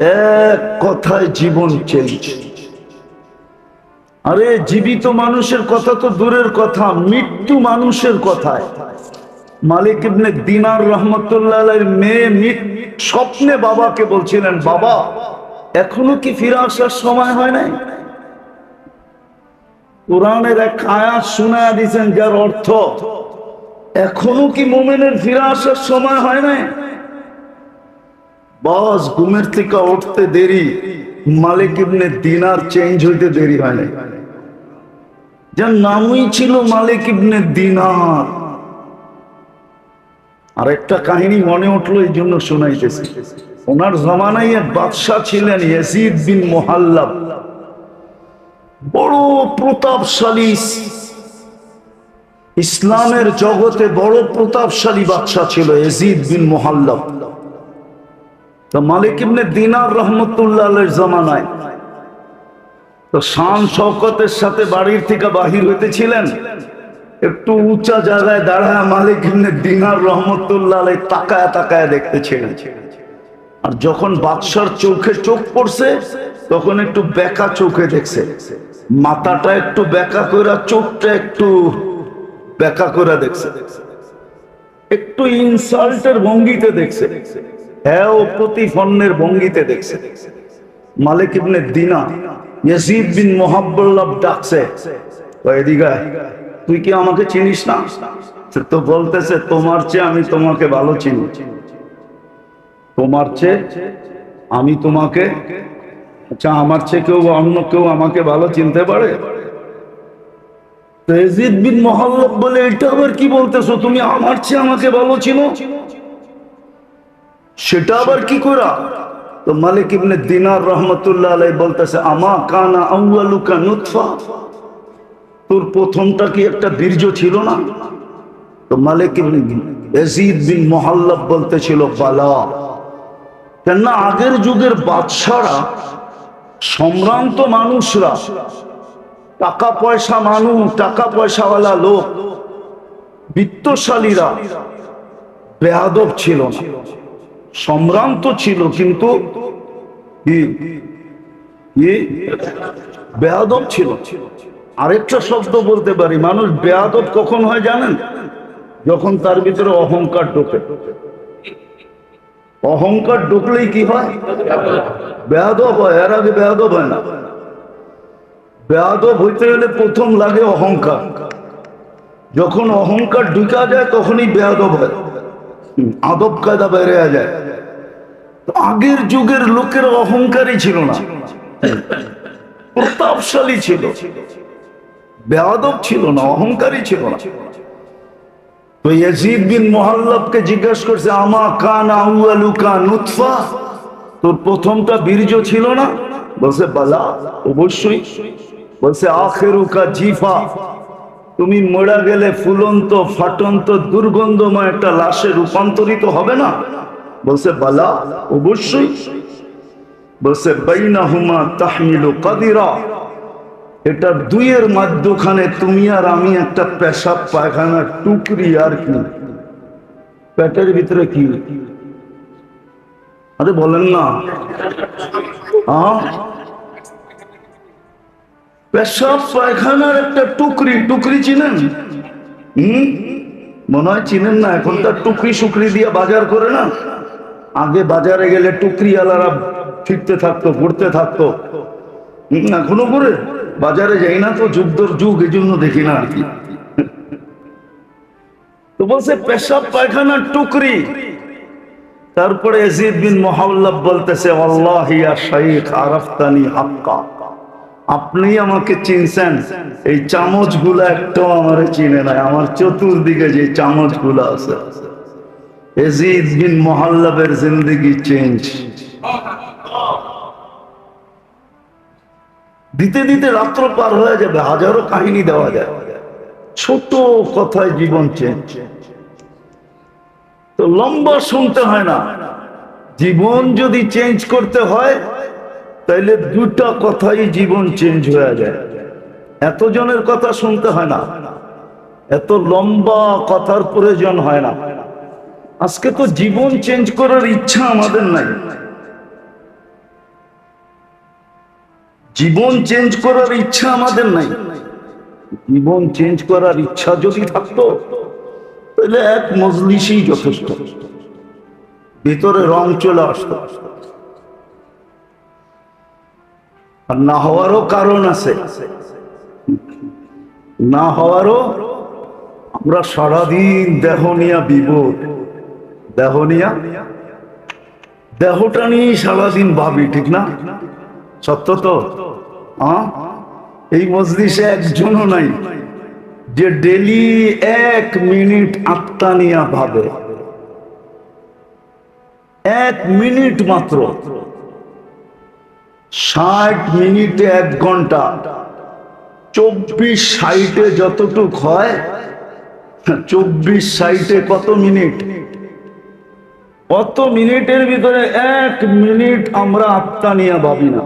এক কথায় জীবন চেঞ্জ আরে, জীবিত মানুষের কথা তো দূরের কথা, মৃত্যু মানুষের কথায়। মালিক ইবনে দিনার রহমতুল্লাহ মেয়ে স্বপ্নে বাবাকে বলছিলেন, বাবা, এখনও কি ফিরে আসার সময় হয় নাই? কোরআনের এক আয়াত শোনায় দিয়েছেন, যার অর্থ, এখনও কি মোমেনের ফিরে আসার সময় হয় নাই? বস, ঘুমের থেকে উঠতে দেরি। মালিক ইবনে দিনার চেঞ্জ হইতে দেরি হয় নাই। যার নামই ছিল মালিক ইবনে দিনার। আর একটা কাহিনী মনে উঠল, এই জন্য শোনাইতেছি। ওনার জমানায় এক বাদশাহ ছিলেন, ইয়াজিদ বিন মোহাল্লাব। বড় প্রতাপশালী। ইসলামের জগতে বড় প্রতাপশালী বাদশাহ ছিল, ইয়াজিদ বিন মোহাল্লাব। তো মালিক ইবনে দিনার রহমতুল্লাহ জমানায় তো শান শওকতের সাথে বাড়ির থেকে বাহির হইতেছিলেন, একটু উঁচা জায়গায় দাঁড়ায় মালিক ইবনে দিনার রহমতুল্লাহ তাকায় তাকায় দেখতেছিলেন। আর যখন বাদশার চোখে চোখ পড়ছে, তখন একটু বেকা চোখে দেখছে। মাথাটা একটু বেকা করে চোখটা একটু বেকা করে দেখছে। একটু ইনসাল্টের ভঙ্গিতে দেখছে। প্রতিফন্নের ভঙ্গিতে দেখছে। মালিক ইবনে দিনা বিন ডাকছে তুই কি আমাকে চিনিস না? তো বলতেছে, তোমার চেয়ে আমি তোমাকে ভালো চিনি। তোমার চেয়ে আমি তোমাকে আচ্ছা আমার চেয়ে কেউ অন্য কেউ আমাকে ভালো চিনতে পারে? বিন মোহাল্লব বলে, এটা আবার কি বলতেছো? তুমি আমার চেয়ে আমাকে ভালো চিনো? সেটা আবার কি করা তো মালিক ইবনে দিনার রহমতুল্লাহ আলাই বলতেছে, আমা কানা আউয়ালুকা নুতফা? তোর প্রথমটা কি একটা বীর্য ছিল না? তো মালিক ইবনে ইয়াজিদ বিন মুহাল্লাব বলতেছিল, বালা। কেননা আগের যুগের বাদশারা সম্ভ্রান্ত মানুষরা টাকা পয়সা মানুষ টাকা পয়সাওয়ালা লোক, বিত্তশালীরা বেয়াদব ছিল না। সম্ভ্রান্ত ছিল, কিন্তু? বেয়াদব ছিল। আরেকটা শব্দ বলতে পারি, মানুষ বেয়াদব কখন হয় জানেন? যখন তার ভিতরে অহংকার ঢোকে। অহংকার ঢুকলেই কি হয়? বেয়াদব হয়, এর আগে বেয়াদব হয় না। বেয়াদব হইতে গেলে প্রথম লাগে অহংকার। যখন অহংকার ঢুকা যায়, তখনই বেয়াদব হয়। আদব কায়দা বেড়ে যায়। আগের যুগের লোকের অহংকারই ছিল না। প্রতাপশালী ছিল। বেয়াদব ছিল না অহংকারী ছিল না। তো ইয়াজিদ বিন মোহাল্লাবকে জিজ্ঞাসা করছে, আমা কান আউয়ালুকা নুতফা? তোর প্রথমটা বীর্য ছিল না। বলছে, বালা, অবশ্যই। বলছে, আখেরুকা জিফা। তুমি মরা গেলে ফুলন্ত, ফাটন্ত, দুর্গন্ধময় একটা লাশে রূপান্তরিত হবে না? বলছে, বালা, অবশ্যই। বলছে, বাইনাহুমা তাহমিলু কাদিরা। এটা দুইয়ের মাধ্যখানে তুমি আর আমি একটা পেশাব পায়খানার টুকরি আর কি? পেটের ভিতরে কি? আরে বলেন না। পেশাব পায়খানার একটা টুকরি টুকরি চিনেন? হুম? মনে হয় চিনেন না, এখন তার টুকরি সুকরি দিয়ে বাজার করে না। আগে বাজারে গেলে টুকরি আলারা ফিরতে থাকতো, ঘুরতে থাকতো। এখনও করে বাজারে যাই না তো, যুদ্ধর যুগ, এই জন্য দেখি না আর কি। তো বলছে, পেশাব পায়খানার টুকরি। তারপরে বলতেছে আল্লাহ ইয়া শাইখ আরাফতানি হাক্কা। আপনি আমাকে চিনছেন? এই চামচগুলা একটাও আমার চিনে নাই। আমার চতুর্দিকে যে চামচগুলা আছে। এজিদ বিন চেঞ্জ। দিতে দিতে রাত্র পার হয়ে যাবে। হাজারো কাহিনী দেওয়া যায়। ছোট কথায় জীবন চেঞ্জ। তো লম্বা শুনতে হয় না। জীবন যদি চেঞ্জ করতে হয় তাইলে দুটা কথাই জীবন চেঞ্জ হয়ে যায়। এত জনের কথা শুনতে হয় না। এত লম্বা কথার প্রয়োজন হয় না। আজকে তো জীবন চেঞ্জ করার ইচ্ছা আমাদের নাই। জীবন চেঞ্জ করার ইচ্ছা আমাদের নাই। জীবন চেঞ্জ করার ইচ্ছা যদি থাকতো তাহলে এক মজলিসই যথেষ্ট। ভিতরে রং চলে আসতো। আর না হওয়ারও কারণ আছে। না হওয়ারও আমরা সারাদিন দেহ নিয়া বিপদ। দেহ নিয়া? দেহটা নিয়েই সারাদিন ভাবি, ঠিক না? সত্য তো? এই মজলিসে একজনও নাই, যে ডেলি এক মিনিট আত্মা নিয়া ভাবে। এক মিনিট মাত্র। ষাট মিনিটে এক ঘণ্টা। চব্বিশ সাইটে যতটুক হয়, চব্বিশ সাইটে কত মিনিট? কত মিনিটের ভিতরে এক মিনিট আমরা আত্মা নিয়ে ভাবি না।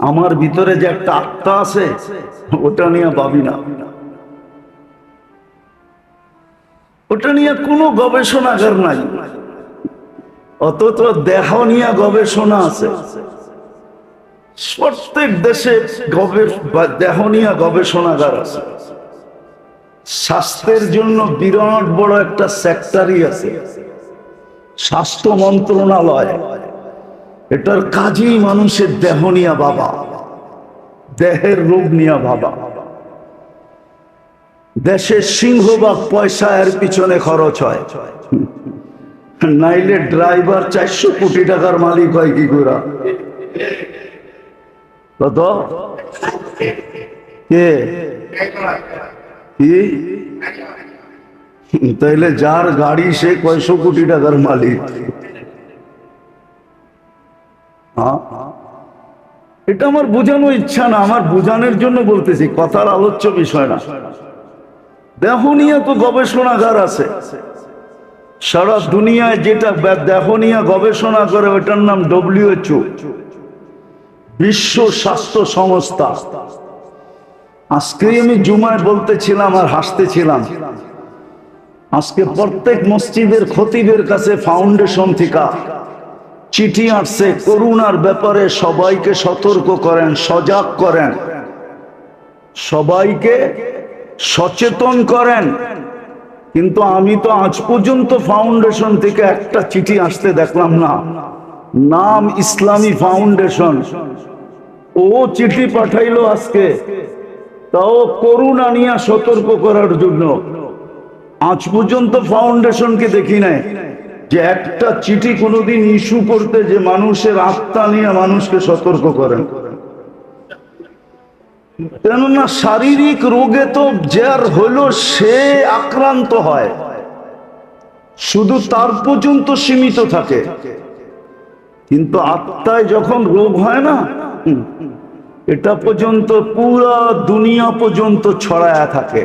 আমার ভিতরে যে একটা আত্মা আছে, ওটা নিয়ে ভাবি না। ওটা নিয়ে কোনো গবেষণাগার নাই। অথচ দেহ নিয়ে গবেষণা আছে। প্রত্যেক দেশে দেহ নিয়ে গবেষণাগার আছে। স্বাস্থ্যের জন্য বিরাট বড় একটা সেক্টরই আছে। স্বাস্থ্য মন্ত্রণালয়। এটার কাজেই মানুষের দেহ নিয়া বাবা দেহের রোগ নিয়া বাবা দেশের সিংহবাগ পয়সা এর পিছনে খরচ হয়। নাইলে ড্রাইভার চারশো কোটি টাকার মালিক হয় কি করে? কত? কে? কি? তাইলে যার গাড়ি সে কয়শো কোটি টাকার মালিক? এটা আমার বোঝানো ইচ্ছা না, আমার বোঝানোর জন্য বলতেছি, কথার আলোচ্য বিষয় না। দেহ নিয়ে তো গবেষণাগার আছে। সারা দুনিয়ায় যেটা বে- দেহ নিয়ে গবেষণা করে ওটার নাম ডব্লিউএচও বিশ্ব স্বাস্থ্য সংস্থা। আজকে আমি জুমায় বলতেছিলাম আর হাসতেছিলাম। আজকে প্রত্যেক মসজিদের খতিবের কাছে ফাউন্ডেশন থেকে। চিঠি আসছে, করুণার ব্যাপারে সবাইকে সতর্ক করেন, সজাগ করেন। সবাইকে সচেতন করেন। কিন্তু আমি তো আজ পর্যন্ত ফাউন্ডেশন থেকে একটা চিঠি আসতে দেখলাম না। নাম ইসলামী ফাউন্ডেশন ও চিঠি পাঠাইলো আজকে। তাও করুণা নিয়ে সতর্ক করার জন্য। আজ পর্যন্ত ফাউন্ডেশনকে দেখি নাই। যে একটা চিঠি কোনোদিন ইস্যু করতে যে মানুষের আত্মা নিয়ে মানুষকে সতর্ক করেন। কেননা শারীরিক রোগে তো যার হলো সে আক্রান্ত হয়। শুধু তার পর্যন্ত সীমিত থাকে। কিন্তু আত্মায় যখন রোগ হয় না, এটা পর্যন্ত পুরা দুনিয়া পর্যন্ত ছড়ায়া থাকে।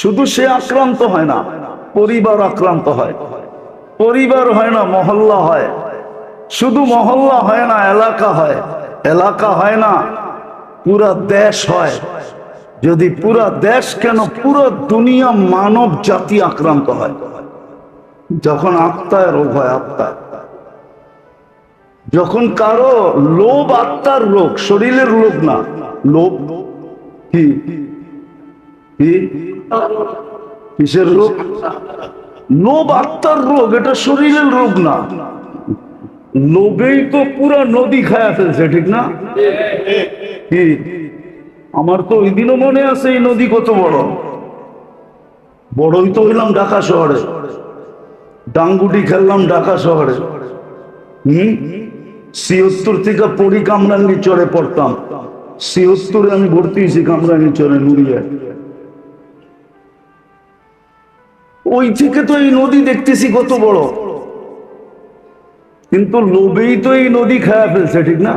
শুধু সে আক্রান্ত হয় না, পরিবার আক্রান্ত হয়। পরিবার হয় না, মহল্লা হয়। শুধু মহল্লা হয় না, এলাকা হয়। এলাকা হয় না পুরা দেশ হয়। যদি পুরা দেশ কেন পুরো দুনিয়া মানব জাতি আক্রান্ত হয়? যখন আত্মায় রোগ হয় আত্মায় যখন কারও লোভ, আত্মার রোগ, শরীরের রোগ না, লোভ কি? কিসের রোগ? লোভ, আত্মার রোগ, এটা শরীরের রোগ না। লোভেই তো পুরা নদী খায়া ফেলছে, ঠিক না? আমার তো ওই দিনও মনে আছে এই নদী কত বড়। বড়ই তো হইলাম ঢাকা শহরে। ডাঙ্গুটি খেললাম ঢাকা শহরে। হম? সিয়ত্তর থেকে পড়ি কামরাঙ্গি চড়ে পড়তাম। সিয়ত্তরে আমি ভর্তি হয়েছি কামরাঙ্গি চড়ে নুরিয়ায় ওই থেকে তো এই নদী দেখতেছি কত বড়। কিন্তু লোভেই তো এই নদী খায়া ফেলছে, ঠিক না?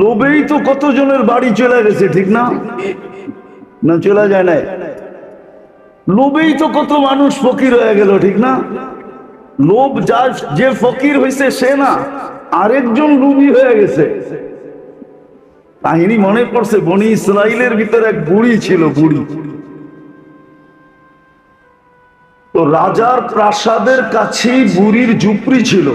লোভেই তো কতজনের বাড়ি চলে গেছে, ঠিক না? না, চলে যায় না লোভেই তো কত মানুষ ফকির হয়ে গেল, ঠিক না? লোভ যা, যে ফকির হয়েছে সে না, আরেকজন লোভী হয়ে গেছে। কাহিনী মনে পড়ছে, বনি ইসরাইলের ভিতরে এক বুড়ি ছিল, বুড়ি। তো রাজার প্রাসাদের কাছেই বুড়ির ঝুপড়ি ছিল।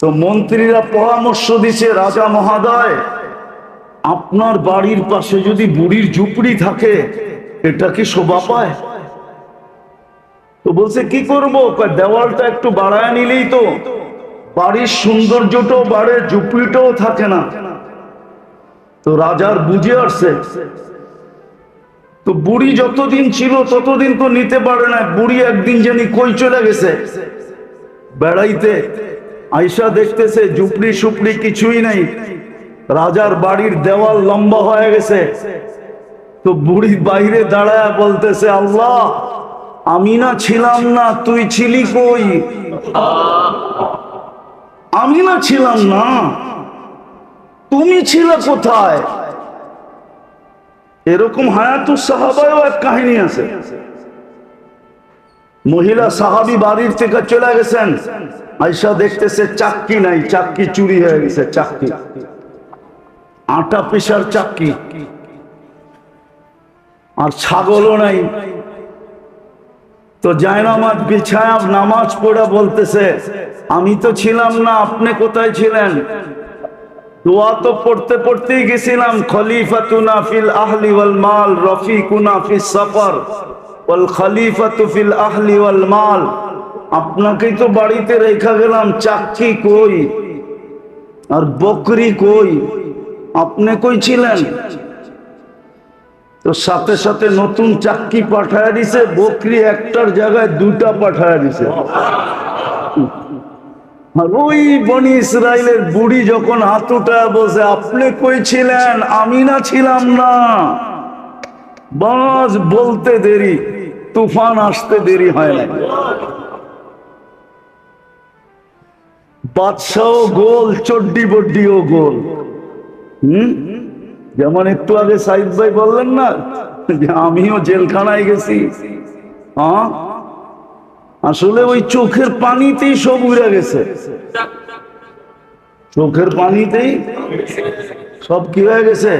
তো মন্ত্রীরা পরামর্শ দিছে, রাজা মহাদয়, আপনার বাড়ির পাশে যদি বুড়ির ঝুপড়ি থাকে, এটা কি শোভা পায়? তো বলছে, কি করব? দেওয়ালটা একটু বাড়ায় নিলেই তো, বাড়ির সৌন্দর্যটাও বাড়ে, ঝুপড়িটাও থাকে না। তো রাজার বুঝে আসছে, তো বুড়ি যতদিন ছিল ততদিন তো নিতে পারে না, বুড়ি একদিন জানি কই চলে গেছে, বেড়াইতে আইসা দেখতেছে, ঝুপড়ি সুপড়ি কিছুই নাই। রাজার বাড়ির দেওয়াল লম্বা হয়ে গেছে। তো বুড়ি বাইরে দাঁড়ায় বলতেছে, আল্লাহ, আমি না ছিলাম না, তুই ছিলি কই? আমি না ছিলাম না, তুমি ছিলে কোথায়? এরকম হায়াতুর সাহাবায়ও এক কাহিনী আছে। মহিলা সাহাবি বাড়ির থেকে চলে গেছেন। আইসা দেখতেছে চাক্কি নাই, চাক্কি চুরি হয়ে গেছে, চাক্কি। আটা পেশার চাক্কি। আর ছাগলও নাই। তো জায়নামাজ বিছায়া নামাজ পড়া বলতেছে, আমি তো ছিলাম না, আপনি কোথায় ছিলেন? দোয়া তো পড়তে পড়তেই গেছিলাম, খলিফাতুনা ফিল আহলি ওয়াল মাল, রফিকুনা ফিস সফর, ওয়াল খলিফাতু ফিল আহলি ওয়াল মাল। আপনাকেই তো বাড়িতে রেখা গেলাম, চাকরি কই? আর বকরি কই? আপনি কই ছিলেন? তো সাথে সাথে নতুন চাক্কি পাঠায় দিছে, বকরি একটার জায়গায় দুটা পাঠায় দিছে। ওই বনি ইসরায়েলের বুড়ি যখন হাতুটা বসে আপনি কই ছিলেন? আমি না ছিলাম না। বাস বলতে দেরি, তুফান আসতে দেরি হয় না। বাদশাহ গোল, চড্ডি বড্ডিও গোল। হুম? যেমন একটু আগে সাইদ ভাই বললেন না, যে আমিও জেলখানায় গেছি। হ্যাঁ আসলে ওই চোখের পানিতেই সব উড়ে গেছে। চোখের পানিতেই সব কি হয়ে গেছে?